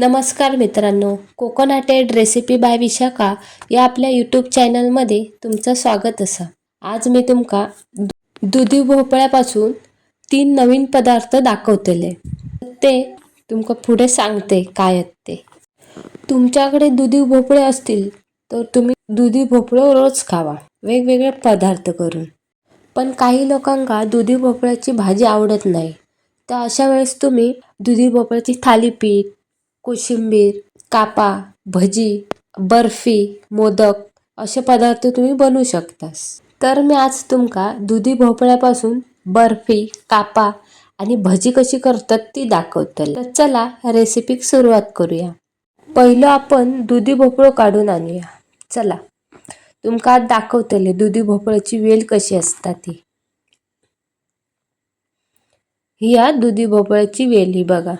नमस्कार मित्रांनो कोकोनाटेड recipe bye Vishakha या आपल्या यूट्यूब चॅनलमध्ये तुमचं स्वागत असा. आज मी तुमका दु- दुधी भोपळ्यापासून तीन नवीन पदार्थ दाखवतले. ते तुमका पुढे सांगते काय आहेत ते. तुमच्याकडे दुधी भोपळे असतील तर तुम्ही दुधी भोपळं रोज खावा. वेगवेगळे पदार्थ करून. पण काही लोकांका दुधी भोपळ्याची भाजी आवडत नाही. तर अशा वेळेस तुम्ही दुधी भोपळ्याची थालीपीठ कोशिंबीर कापा भजी बर्फी मोदक असे पदार्थ तुम्ही बनवू शकतास. तर मी आज तुमका दुधी भोपळ्यापासून बर्फी कापा आणि भजी कशी करतात ती दाखवतले. तर चला रेसिपीक सुरुवात करूया. पहिलं आपण दुधी भोपळो काढून आणूया. चला. तुमका आज दाखवतले दुधी भोपळ्याची वेल कशी असता ती. ही या दुधी भोपळ्याची वेल ही बघा.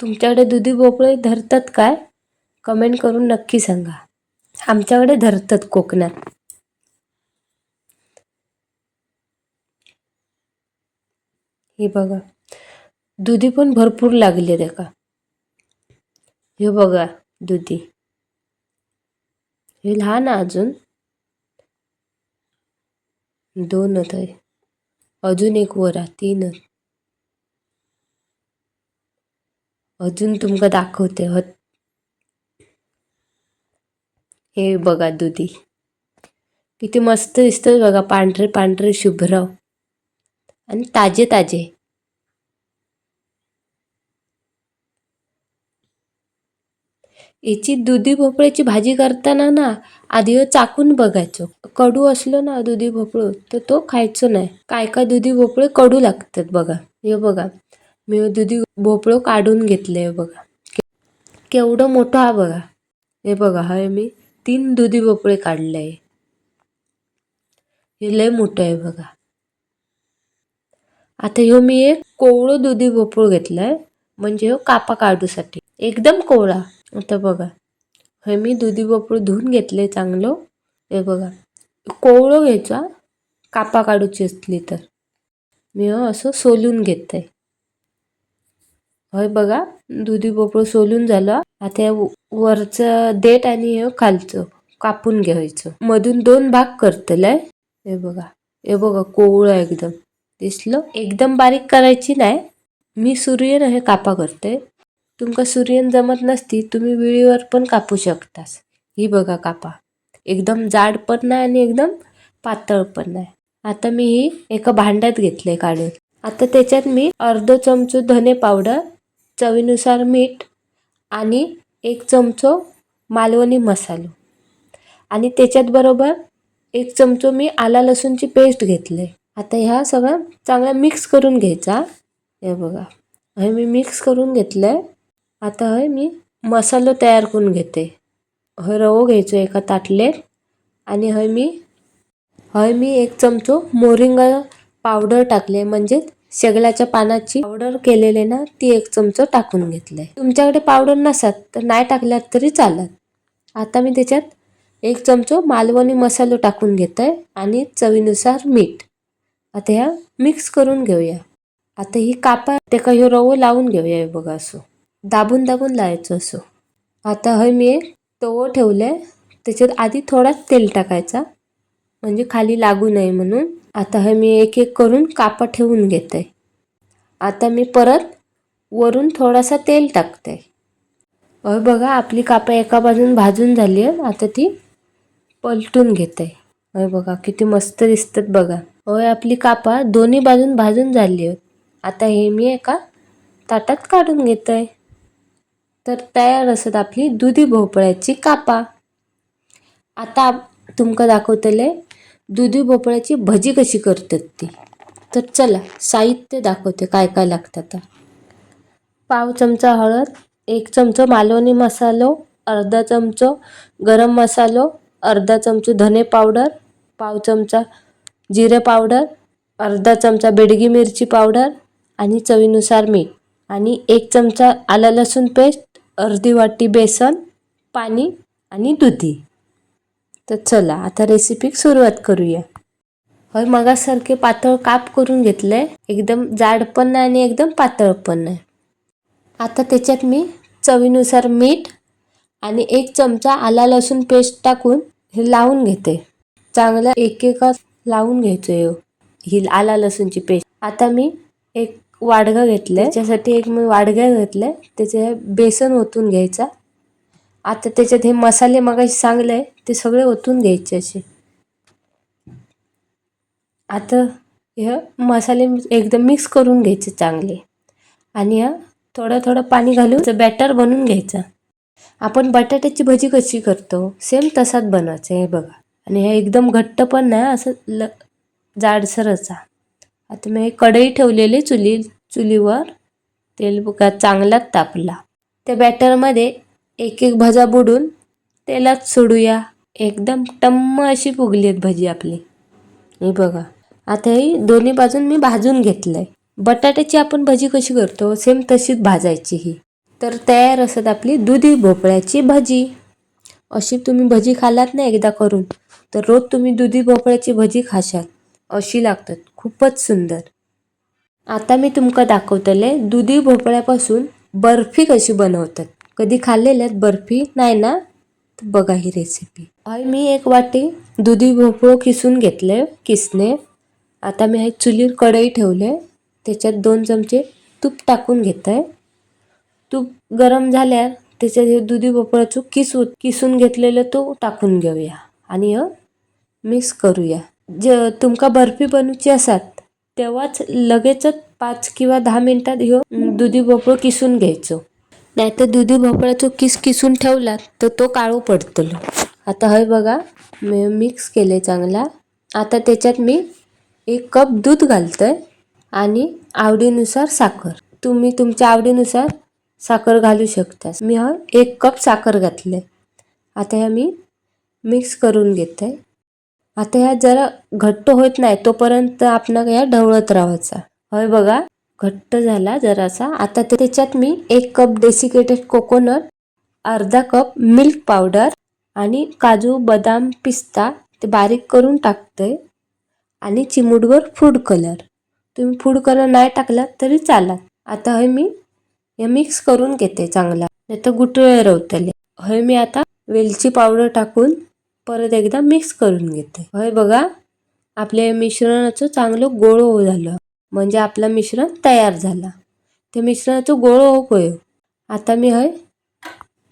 तुमच्याकडे दुधी भोपळे धरतात काय? कमेंट करून नक्की सांगा. आमच्याकडे धरतात कोकणात. हे बघा. दुधी पण भरपूर लागले त्याका हे बघा दुधी. हे लहान अजून. दोन आहे अजून एक वर आहे. अजून तुमका दाखवते हत हे बघा दुधी. किती मस्त दिसतं बघा पांढरे पांढरे शुभ्र. आणि ताजे ताजे. याची दुधी भोपळ्याची भाजी करताना ना आधी हो चाकून बघायचो. कडू असलो ना दुधी भोपळो तर तो खायचो नाही. काय काय दुधी भोपळे कडू लागतात बघा. हे बघा. मी दुधी भोपळो काढून घेतलंय बघा. केवढं मोठं हा बघा. हे बघा हे मी तीन दुधी भोपळे काढले. हे लय मोठं आहे बघा. आता ह्यो मी एक कोवळं दुधी भोपळ घेतलाय. म्हणजे ह्यो कापा काढूसाठी. एकदम कोवळा. आता बघा. हे मी दुधी भोपळ धुवून घेतले चांगलं. हे बघा. कोवळं घ्यायचा कापा काढूची असली तर. मी असं सोलून घेते हय बघा. दुधी भोपळं सोलून झालं. आता वरचं देठ आणि हे खालचं कापून घ्यायचं. मधून दोन भाग करतले हे बघा. हे बघा कोवळं एकदम. दिसलं? एकदम बारीक करायची नाही. मी सूर्यन हे कापा करते. तुमका सूर्यन जमत नसती तुम्ही विळीवर पण कापू शकतास. ही बघा कापा. एकदम जाड पण नाही आणि एकदम पातळ पण नाही. आता मी ही एका भांड्यात घेतले काढून. आता त्याच्यात मी अर्ध चमचो धने पावडर चवीनुसार मीठ आणि एक चमचो मालवणी मसालो. आणि त्याच्यात बरोबर एक चमचो मी आला लसूणची पेस्ट घेतले आता ह्या सगळं चांगला मिक्स करून घ्यायचा. हे बघा. हे मी मिक्स करून घेतलंय. आता हे मी मसालो तयार करून घेते. हे रवो घ्यायचो एका ताटलेत आणि हे मी हय मी एक चमचो मोरिंगा पावडर टाकले. म्हणजेच शेगलाच्या पानाची पावडर केलेले ना ती एक चमचो टाकून घेतलंय. तुमच्याकडे पावडर नसत तर नाही टाकल्यात तरी चालत. आता मी त्याच्यात एक चमचो मालवणी मसालो टाकून घेतोय आणि चवीनुसार मीठ. आता ह्या मिक्स करून घेऊया. आता ही कापा तेका ह्यो रवो लावून घेऊया हे बघा असो. दाबून दाबून लावायचं असो. आता हय मी एक तवो आहे त्याच्यात आधी थोडाच तेल टाकायचा. म्हणजे खाली लागू नये म्हणून. आता हे मी एक एक करून कापं ठेवून घेते. आता मी परत वरून थोडासा तेल टाकते. अय बघा आपली कापं एका बाजून भाजून झाली आहे आता ती पलटून घेते. अय बघा किती मस्त दिसतात बघा. अय आपली कापा दोन्ही बाजून भाजून झाली आहे आता हे मी एका ताटात काढून घेते. तर तयार असत आपली दुधी भोपळ्याची कापा. आता तुमका दाखवतले दुधी भोपळ्याची भजी कशी करतात ती? तर चला साहित्य दाखवते काय काय लागतं आता. पाव चमचा हळद एक चमचो मालवणी मसालो अर्धा चमचो गरम मसालो अर्धा चमचो धने पावडर पाव चमचा जिरे पावडर अर्धा चमचा बेडगी मिरची पावडर आणि चवीनुसार मीठ. आणि एक चमचा आला लसूण पेस्ट अर्धी वाटी बेसन पाणी आणि दुधी. तर चला आता रेसिपीक सुरुवात करूया. हय मगासारखे पातळ काप करून घेतले एकदम जाड पण नाही आणि एकदम पातळ पण नाही. आता त्याच्यात मी चवीनुसार मीठ आणि एक चमचा आला लसूण पेस्ट टाकून हे लावून घेते. चांगलं एक एक लावून घ्यायचं हे हो, ही आला लसूणची पेस्ट आता मी एक वाडगं घेतलंय. त्याच्यासाठी एक मी वाडगं घेतलं त्याचे बेसन ओतून घ्यायचा. आता त्याच्यात हे मसाले मगाशी सांगले ते सगळे ओतून घ्यायचे असे. आता हे मसाले एकदम मिक्स करून घ्यायचे चांगले. आणि हा थोडं थोडं पाणी घालून बॅटर बनवून घ्यायचं. आपण बटाट्याची भजी कशी करतो सेम तसाच बनवायचं हे बघा. आणि हे एकदम घट्ट पण नाही असं ल जाडसरचा आता मी कढई ठेवलेली चुली चुलीवर तेल बघा चांगलाच तापला. त्या बॅटरमध्ये एक एक भजा बुडून तेलात सोडूया. एकदम टम्म अशी फुगली आहेत भजी आपली. हे बघा. आता ही दोन्ही बाजून मी भाजून घेतलंय. बटाट्याची आपण भजी कशी करतो? सेम तशीच भाजायची ही. तर तयार असत आपली दुधी भोपळ्याची भजी. अशी तुम्ही भजी खालात ना एकदा करून तर रोज तुम्ही दुधी भोपळ्याची भजी खाशाल. अशी लागतात. खूपच सुंदर. आता मी तुमका दाखवतले दुधी भोपळ्यापासून बर्फी कशी बनवतात. कधी खाल्लेल्यात बर्फी? नाही ना? तर बघा ही रेसिपी आई मी एक वाटी दुधी भोपळो किसून घेतले किसने. आता मी हे चुलीवर कढई ठेवले. त्याच्यात दोन चमचे तूप टाकून घेत. आहे तूप गरम झाल्यावर त्याच्यात हे दुधी भोपळाचं किसू किसून घेतलेलं तो टाकून घेऊया. आणि मिक्स करूया. जे तुमका बर्फी बनवची असतात तेव्हाच लगेचच पाच किंवा दहा मिनिटात ह्यो दुधी भोपळो किसून घ्यायचो. नाहीतर दुधी भोपळ्याचं किस किसून ठेवला तर तो काळो पडतलो. आता हय बघा मी मिक्स केले चांगला. आता त्याच्यात मी एक कप दूध घालतोय आणि आवडीनुसार साखर. तुम्ही तुमच्या आवडीनुसार साखर घालू शकता मी हा एक कप साखर घातले आता ह्या मी मिक्स करून घेते आता ह्या जरा घट्ट होत नाही तोपर्यंत आपण ह्या ढवळत राहायचा. हय बघा घट्ट झाला जरासा. आता त्याच्यात मी एक कप डेसिकेटेड कोकोनट अर्धा कप मिल्क पावडर आणि काजू बदाम पिस्ता ते बारीक करून टाकते आणि चिमूटभर फूड कलर तुम्ही फूड कलर नाही टाकला तरी चालत आता हे मी हे मिक्स करून घेते चांगला. नाही तर गुटळे रवतले. हे मी आता वेलची पावडर टाकून परत एकदा मिक्स करून घेते. हे बघा आपल्या मिश्रणाचं चांगलं गोळ झालं. म्हणजे आपलं मिश्रण तयार झाला. ते मिश्रणाचं गोळ होय. आता मी हय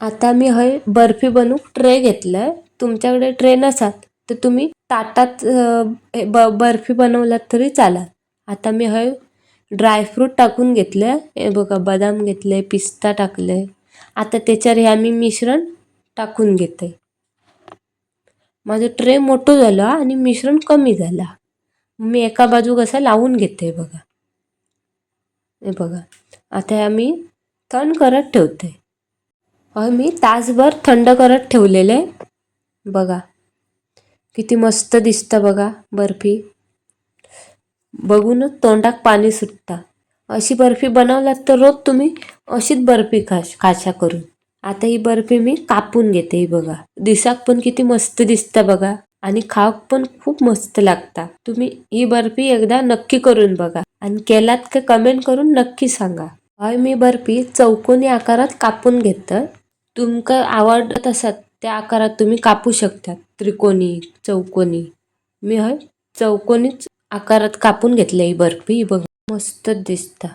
आता मी हय बर्फी बनवू ट्रे घेतलाय. तुमच्याकडे ट्रे नसात तर तुम्ही ताटात हे ब बर्फी बनवलात तरी चाला आता मी हय ड्रायफ्रूट टाकून घेतलं हे बघा बदाम घेतले पिस्ता टाकले आता त्याच्यावर हे आम्ही मिश्रण टाकून घेते माझं ट्रे मोठं झालं आणि मिश्रण कमी झाला. मी एका बाजू कसा लावून घेते बघा. हे बघा. आता आम्ही थंड करत ठेवते. अहो मी तासभर थंड करत ठेवलेले. बघा. किती मस्त दिसतं बघा बर्फी. बघूनच तोंडात पाणी सुटतं. अशी बर्फी बनवलात तर रोज तुम्ही अशीच बर्फी खाश खाशा करून. आता ही बर्फी मी कापून घेते ही बघा. दिसाक पण किती मस्त दिसतं बघा. आणि खाक पण खूप मस्त लागता. तुम्ही ही बर्फी एकदा नक्की करून बघा. आणि केलात का कमेंट करून नक्की सांगा. हय मी बर्फी चौकोनी आकारात कापून घेतं तुमका आवडत असत त्या आकारात तुम्ही कापू शकता. त्रिकोणी चौकोनी मी हय चौकोनीच आकारात कापून घेतले ही बर्फी. ही बघा मस्तच दिसता.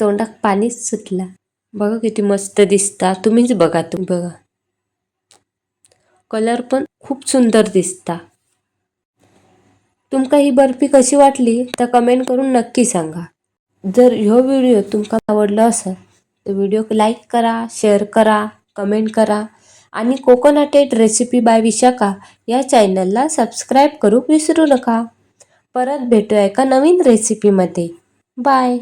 तोंडात पाणीच सुटला. बघा किती मस्त दिसता. तुम्हीच बघा तुम्ही बघा. कलर पण खूप सुंदर दिसता. तुमका ही बर्फी कशी वाटली तर कमेंट करून नक्की सांगा. जर ह्यो व्हिडिओ तुमका आवडलो असेल तर व्हिडिओ लाईक करा शेअर करा कमेंट करा आणि कोकोनटेड रेसिपी बाय विशाखा या चॅनलला सबस्क्राईब करू विसरू नका. परत भेटूया एका नवीन रेसिपीमध्ये बाय